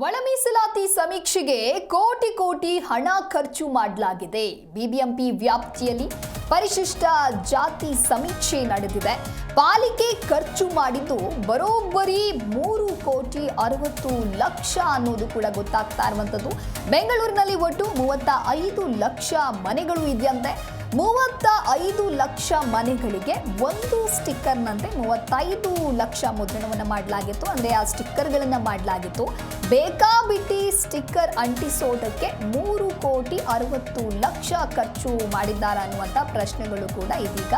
ಒಳ ಮೀಸಲಾತಿ ಸಮೀಕ್ಷೆಗೆ ಕೋಟಿ ಕೋಟಿ ಹಣ ಖರ್ಚು ಮಾಡಲಾಗಿದೆ. ಬಿಬಿಎಂಪಿ ವ್ಯಾಪ್ತಿಯಲ್ಲಿ ಪರಿಶಿಷ್ಟ ಜಾತಿ ಸಮೀಕ್ಷೆ ನಡೆದಿದೆ. ಪಾಲಿಕೆ ಖರ್ಚು ಮಾಡಿದ್ದು ಬರೋಬ್ಬರಿ ಮೂರು ಕೋಟಿ ಅರವತ್ತು ಲಕ್ಷ ಅನ್ನೋದು ಕೂಡ ಗೊತ್ತಾಗ್ತಾ ಇರುವಂಥದ್ದು. ಬೆಂಗಳೂರಿನಲ್ಲಿ ಒಟ್ಟು ಮೂವತ್ತ ಐದು ಲಕ್ಷ ಮನೆಗಳು ಇದೆಯಂತೆ. ಮೂವತ್ತ ಐದು ಲಕ್ಷ ಮನೆಗಳಿಗೆ ಒಂದು ಸ್ಟಿಕ್ಕರ್ನಂತೆ ಮೂವತ್ತೈದು ಲಕ್ಷ ಮುದ್ರಣವನ್ನು ಮಾಡಲಾಗಿತ್ತು. ಅಂದರೆ ಆ ಸ್ಟಿಕ್ಕರ್ಗಳನ್ನು ಮಾಡಲಾಗಿತ್ತು. ಬೇಕಾಬಿಟ್ಟಿ ಸ್ಟಿಕ್ಕರ್ ಅಂಟಿಸೋದಕ್ಕೆ ಮೂರು ಕೋಟಿ ಅರವತ್ತು ಲಕ್ಷ ಖರ್ಚು ಮಾಡಿದ್ದಾರೆ ಅನ್ನುವಂಥ ಪ್ರಶ್ನೆಗಳು ಕೂಡ ಇದೀಗ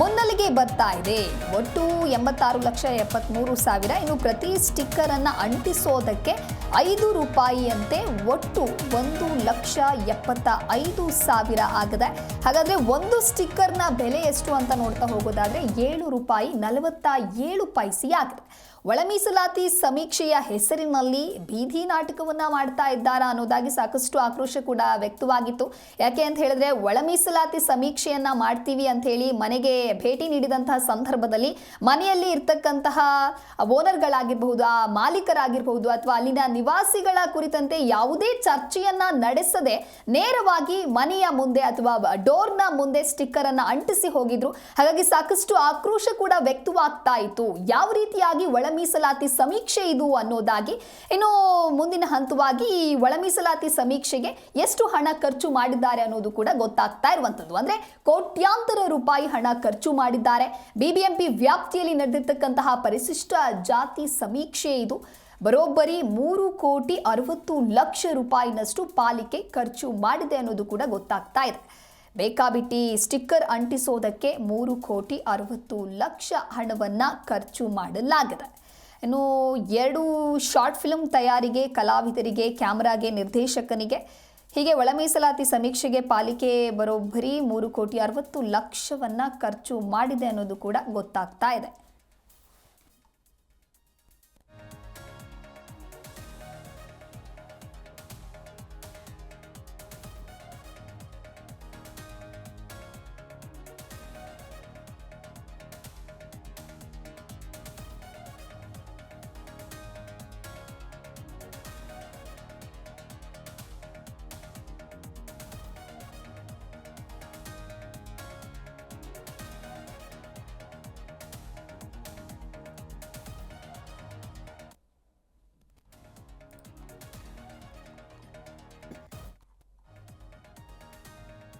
ಮುನ್ನೆಲೆಗೆ ಬರ್ತಾ ಇದೆ. ಒಟ್ಟು ಎಂಬತ್ತಾರು ಲಕ್ಷ ಎಪ್ಪತ್ತ್ಮೂರು ಸಾವಿರ. ಇನ್ನು ಪ್ರತಿ ಸ್ಟಿಕ್ಕರನ್ನು ಅಂಟಿಸೋದಕ್ಕೆ ಐದು ರೂಪಾಯಿಯಂತೆ ಒಟ್ಟು ಒಂದು ಲಕ್ಷ ಎಪ್ಪತ್ತ ಐದು ಸಾವಿರ ಆಗದೆ. ಹಾಗಾದರೆ ಒಂದು ಸ್ಟಿಕ್ಕರ್ನ ಬೆಲೆ ಎಷ್ಟು ಅಂತ ನೋಡ್ತಾ ಹೋಗೋದಾದರೆ ಏಳು ರೂಪಾಯಿ ನಲವತ್ತ ಏಳು ಪೈಸೆ ಆಗಿದೆ. ಒಳ ಸಮೀಕ್ಷೆಯ ಹೆಸರಿನಲ್ಲಿ ಬೀದಿ ನಾಟಕವನ್ನು ಮಾಡ್ತಾ ಇದ್ದಾರಾ ಅನ್ನೋದಾಗಿ ಸಾಕಷ್ಟು ಆಕ್ರೋಶ ಕೂಡ ವ್ಯಕ್ತವಾಗಿತ್ತು. ಯಾಕೆ ಅಂತ ಹೇಳಿದ್ರೆ ಒಳ ಮೀಸಲಾತಿ ಸಮೀಕ್ಷೆಯನ್ನ ಮಾಡ್ತೀವಿ ಅಂತ ಹೇಳಿ ಮನೆಗೆ ಭೇಟಿ ನೀಡಿದಂತಹ ಸಂದರ್ಭದಲ್ಲಿ ಮನೆಯಲ್ಲಿ ಇರ್ತಕ್ಕಂತಹ ಓನರ್ಗಳಾಗಿರಬಹುದು, ಆ ಮಾಲೀಕರಾಗಿರಬಹುದು ಅಥವಾ ಅಲ್ಲಿನ ನಿವಾಸಿಗಳ ಕುರಿತಂತೆ ಯಾವುದೇ ಚರ್ಚೆಯನ್ನ ನಡೆಸದೆ ನೇರವಾಗಿ ಮನೆಯ ಮುಂದೆ ಅಥವಾ ಡೋರ್ನ ಮುಂದೆ ಸ್ಟಿಕ್ಕರ್ ಅನ್ನ ಅಂಟಿಸಿ ಹೋಗಿದ್ರು. ಹಾಗಾಗಿ ಸಾಕಷ್ಟು ಆಕ್ರೋಶ ಕೂಡ ವ್ಯಕ್ತವಾಗ್ತಾ ಇತ್ತು. ಯಾವ ರೀತಿಯಾಗಿ ಒಳ ಮೀಸಲಾತಿ ಸಮೀಕ್ಷೆ ಇದು ಅನ್ನೋದಾಗಿ. ಇನ್ನು ಮುಂದಿನ ಹಂತವಾಗಿ ಈ ಒಳ ಮೀಸಲಾತಿ ಸಮೀಕ್ಷೆಗೆ ಎಷ್ಟು ಹಣ ಖರ್ಚು ಮಾಡಿದ್ದಾರೆ ಅನ್ನೋದು ಕೂಡ ಗೊತ್ತಾಗ್ತಾ ಇರುವಂಥದ್ದು. ಅಂದ್ರೆ ಕೋಟ್ಯಾಂತರ ರೂಪಾಯಿ ಹಣ ಖರ್ಚು ಮಾಡಿದ್ದಾರೆ. ಬಿಬಿಎಂಪಿ ವ್ಯಾಪ್ತಿಯಲ್ಲಿ ನಡೆದಿರ್ತಕ್ಕಂತಹ ಪರಿಶಿಷ್ಟ ಜಾತಿ ಸಮೀಕ್ಷೆ ಇದು. ಬರೋಬ್ಬರಿ ಮೂರು ಕೋಟಿ ಅರವತ್ತು ಲಕ್ಷ ರೂಪಾಯಿನಷ್ಟು ಪಾಲಿಕೆ ಖರ್ಚು ಮಾಡಿದೆ ಅನ್ನೋದು ಕೂಡ ಗೊತ್ತಾಗ್ತಾ ಇದೆ. ಬೇಕಾಬಿಟ್ಟಿ ಸ್ಟಿಕ್ಕರ್ ಅಂಟಿಸೋದಕ್ಕೆ ಮೂರು ಕೋಟಿ ಅರವತ್ತು ಲಕ್ಷ ಹಣವನ್ನು ಖರ್ಚು ಮಾಡಲಾಗಿದೆ. ಇನ್ನು ಎರಡು ಶಾರ್ಟ್ ಫಿಲ್ಮ್ ತಯಾರಿಗೆ, ಕಲಾವಿದರಿಗೆ, ಕ್ಯಾಮ್ರಾಗೆ, ನಿರ್ದೇಶಕನಿಗೆ, ಹೀಗೆ ಒಳ ಮೀಸಲಾತಿ ಸಮೀಕ್ಷೆಗೆ ಪಾಲಿಕೆ ಬರೋಬ್ಬರಿ ಮೂರು ಕೋಟಿ ಅರವತ್ತು ಲಕ್ಷವನ್ನು ಖರ್ಚು ಮಾಡಿದೆ ಅನ್ನೋದು ಕೂಡ ಗೊತ್ತಾಗ್ತಾ ಇದೆ.